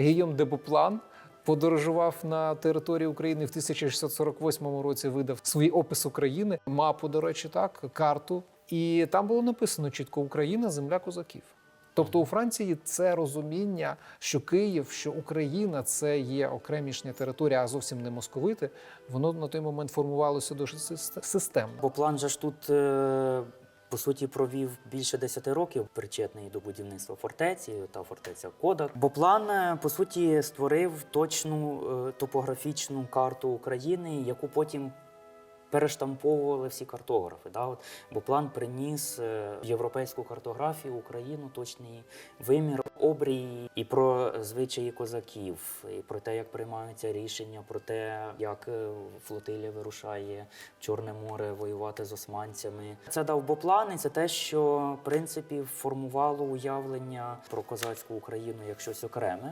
Гійом де Буплан подорожував на території України в 1648 році. Видав свій опис України, мапу, до речі, так, карту. І там було написано чітко Україна, земля козаків. Тобто у Франції це розуміння, що Київ, що Україна це є окремішня територія, а зовсім не московити. Воно на той момент формувалося дуже сис- системно. Бо план же ж тут. По суті, провів більше 10 років, причетний до будівництва фортеці та фортеця Кодак. Бо план, е, по суті, створив точну е, топографічну карту України, яку потім перештамповували всі картографи. Да? От, бо план приніс е, в європейську картографію Україну точний вимір обрії і про звичаї козаків, і про те, як приймаються рішення, про те, як е, флотилія вирушає в Чорне море воювати з османцями. Це дав боплан, і це те, що в принципі формувало уявлення про козацьку Україну як щось окреме.